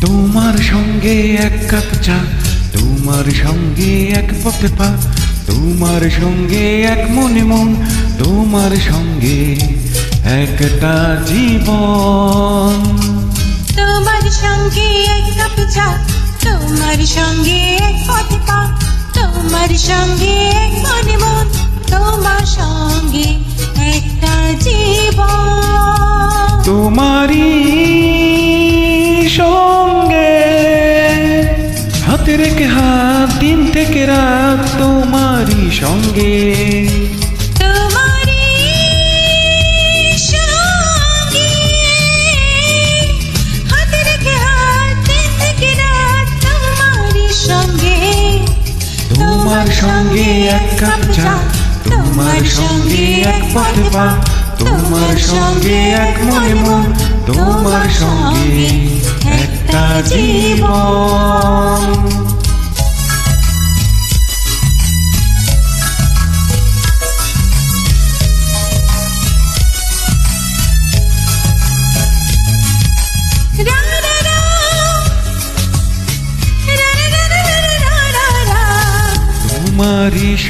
তোমার সঙ্গে এক কাপ চা, তোমার সঙ্গে এক পথে পা, তোমার সঙ্গে এক মনে মন, তোমার সঙ্গে একটা জীবন। তোমার সঙ্গে এক কাপ চা তোমার সঙ্গে পা তোমার সঙ্গে মনে মন, তোমার সঙ্গে একটা জীবন। তোমারই সঙ্গে হাতে রেখে হাত, দিন থেকে রাত তোমারই সঙ্গে। তোমার সঙ্গে এক কাপ চা, তোমার সঙ্গে এক পথ পা, তোমার সঙ্গে এক মনে মন, তোমার সঙ্গে একটা জীবন।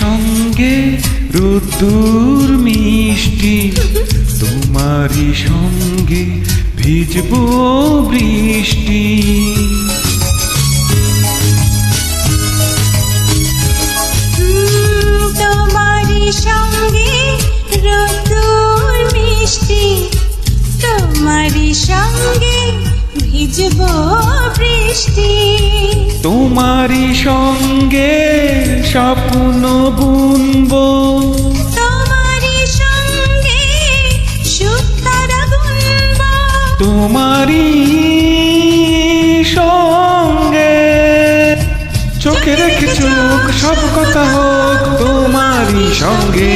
সঙ্গে রোদ্দুর মিষ্টি তোমারই সঙ্গে ভিজবো বৃষ্টি। হুম, তোমারই সঙ্গে রোদুর মিষ্টি তোমারই সঙ্গে ভিজব বৃষ্টি। তোমারই সঙ্গে স্বপ্ন বুনবো। তোমারই সঙ্গে তোমারই চোখে রেখে চোখ সব কথা হোক তোমারই সঙ্গে।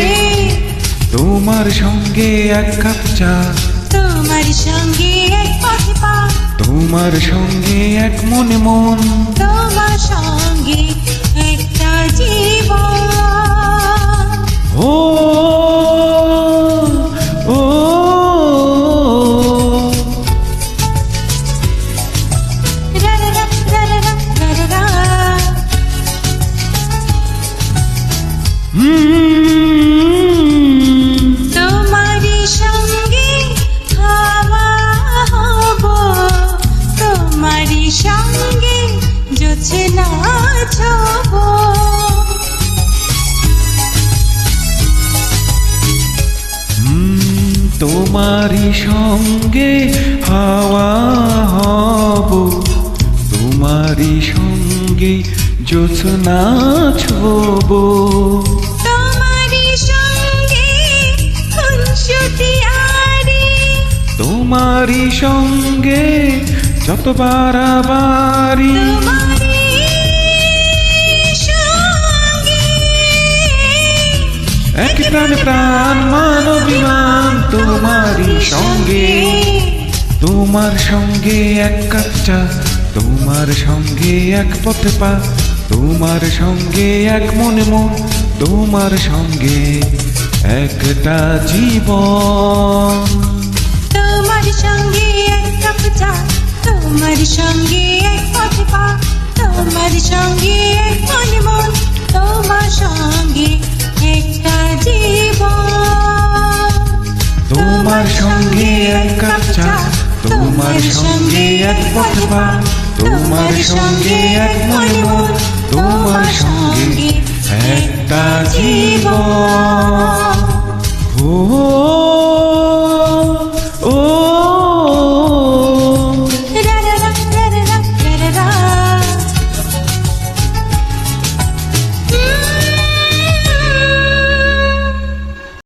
তোমার সঙ্গে এক কাপ চা। তোমার সঙ্গে এক পথে পা। তোমার সঙ্গে এক মনে মন। তোমার সঙ্গে সঙ্গে জোছনা ছব হুম, তোমারই সঙ্গে হাওয়া হব। তোমারই সঙ্গে জোছনা ছব তোমারই সঙ্গে খুনসুটি আরি। তোমারই সঙ্গে যত সঙ্গে এক প্রাণ প্রাণ মানবিমান তোমারই সঙ্গে। তোমার সঙ্গে এক কাচ্চা তোমার সঙ্গে এক পথে পা তোমার সঙ্গে এক মনে মন তোমার সঙ্গে একটা জীবন। তোমার সঙ্গে এক কাপ চা তোমার সঙ্গে এক পথে পা তোমার সঙ্গে এক মনে মন তোমার সঙ্গে একটা জীবন। তোমার সঙ্গে এক কাপ চা তোমার সঙ্গে এক পথে পা তোমার সঙ্গে এক মনে মন তোমার সঙ্গে একটা জীবন। ও